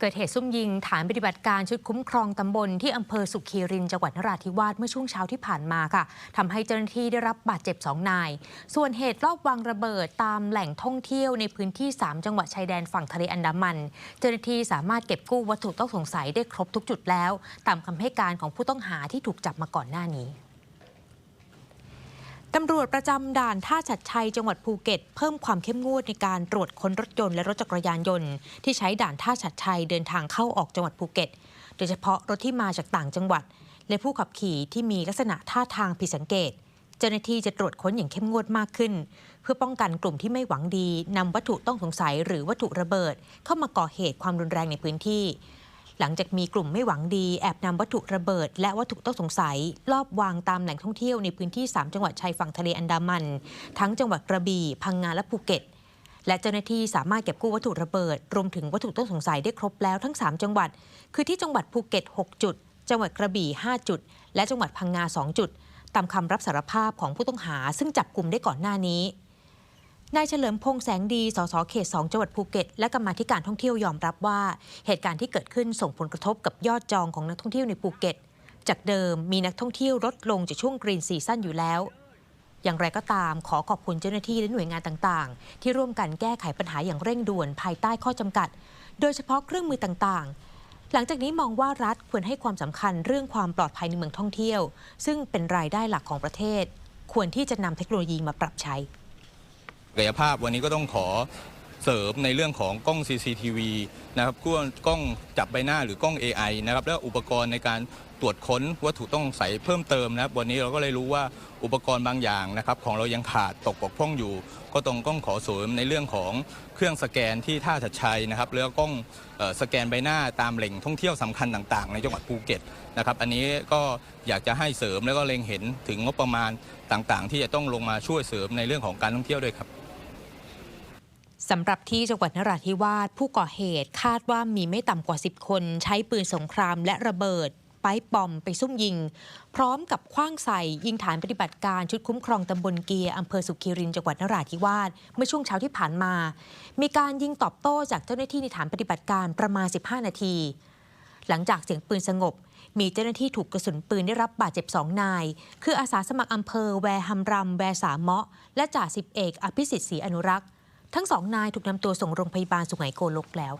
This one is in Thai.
เกิดเหตุซุ่มยิงฐานปฏิบัติการชุดคุ้มครองตำบลที่อำเภอสุขีรินจังหวัดนราธิวาสเมื่อช่วงเช้าที่ผ่านมาค่ะทำให้เจ้าหน้าที่ได้รับบาดเจ็บสองนาย ส่วนเหตุรอบวางระเบิดตามแหล่งท่องเที่ยวในพื้นที่ 3 จังหวัดชายแดนฝั่งทะเลอันดามัน เจ้าหน้าที่สามารถเก็บกู้วัตถุต้องสงสัยได้ครบทุกจุดแล้ว ตามคำให้การของผู้ต้องหาที่ถูกจับมาก่อนหน้านี้ ตำรวจประจำด่านท่าชัดชัยจังหวัดภูเก็ต เพิ่มความเข้มงวดในการตรวจค้นรถยนต์และรถจักรยานยนต์ที่ใช้ด่านท่าชัดชัยเดินทางเข้าออกจังหวัดภูเก็ต โดยเฉพาะรถที่มาจากต่างจังหวัด และผู้ขับขี่ที่มีลักษณะท่าทางผิดสังเกต เจ้าหน้าที่จะตรวจค้นอย่างเข้มงวดมากขึ้น เพื่อป้องกันกลุ่มที่ไม่หวังดีนำวัตถุต้องสงสัยหรือวัตถุระเบิด เข้ามาก่อเหตุความรุนแรงในพื้นที่ หลังจากมีกลุ่มไม่หวังดีแอบนำวัตถุระเบิด และวัตถุต้องสงสัย ลอบวางตามแหล่งท่องเที่ยวในพื้นที่ 3 จังหวัดชายฝั่งทะเลอันดามัน ทั้งจังหวัดกระบี่พังงาและภูเก็ตและเจ้าหน้าที่สามารถเก็บกู้วัตถุระเบิด รวมถึงวัตถุต้องสงสัยได้ครบแล้วทั้ง 3 จังหวัด คือที่จังหวัดภูเก็ต 6 จุด จังหวัดกระบี่ 5 จุด และจังหวัดพังงา 2 จุด ตามคำรับสารภาพของผู้ต้องหา ซึ่งจับกลุ่มได้ก่อนหน้านี้ นายเฉลิมพงษ์แสงดี สสเขต 2 จังหวัดภูเก็ต และกรรมาธิการท่องเที่ยวยอมรับว่า เหตุการณ์ที่เกิดขึ้นส่งผลกระทบกับยอดจองของนักท่องเที่ยวในภูเก็ต จากเดิมมีนักท่องเที่ยวลดลงจากช่วงกรีนซีซั่นอยู่แล้ว อย่างไรก็ตามขอขอบคุณเจ้าหน้าที่และหน่วยงานต่างๆ ที่ร่วมกันแก้ไขปัญหาอย่างเร่งด่วนภายใต้ข้อจำกัด โดยเฉพาะเครื่องมือต่างๆ หลังจากนี้มองว่ารัฐควรให้ความสำคัญเรื่องความปลอดภัยในเมืองท่องเที่ยว ซึ่งเป็นรายได้หลักของประเทศ ควรที่จะนำเทคโนโลยีมาปรับใช้ ศักยภาพวันนี้ก็ต้องขอเสริมในเรื่องของกล้อง CCTV นะครับกล้องกล้องจับใบหน้าหรือกล้อง AI นะครับและอุปกรณ์ในการตรวจค้นวัตถุต้องสงสัยเพิ่มเติมนะครับวันนี้เราก็เลยรู้ว่าอุปกรณ์บางอย่างนะครับของเรายังขาดตกบกพร่องอยู่ ก็ต้องต้องขอเสริมในเรื่องของเครื่องสแกนที่ท่าชัดชัยนะครับแล้วก็กล้องเอ่อสแกนใบหน้าตามแหล่งท่องเที่ยวสำคัญต่างๆ ในจังหวัดภูเก็ตนะครับอันนี้ก็อยากจะให้เสริมแล้วก็เล็งเห็นถึงงบประมาณต่างๆ ที่จะต้องลงมาช่วยเสริมในเรื่องของการท่องเที่ยวด้วยครับ สำหรับที่จังหวัดนราธิวาสผู้ก่อเหตุคาดว่ามีไม่ต่ำกว่า 10 คน ใช้ปืนสงครามและระเบิดไปปอมไปซุ่มยิง พร้อมกับคว้างใส่ยิงฐานปฏิบัติการชุดคุ้มครองตำบลเกียร์อำเภอสุขีรินจังหวัดนราธิวาสเมื่อช่วงเช้าที่ผ่านมา มีการยิงตอบโต้จากเจ้าหน้าที่ในฐานปฏิบัติการประมาณ 15 นาที หลังจากเสียงปืนสงบ มีเจ้าหน้าที่ถูกกระสุนปืนได้รับบาดเจ็บสองนาย คืออาสาสมัครอำเภอแวร์ฮัมรำแวร์สามเมาะ และจ่าสิบเอกอภิสิทธิ์ศรีอนุรักษ์ ทั้งสองนายถูกนำตัวส่งโรงพยาบาลสุไหงโกลกแล้ว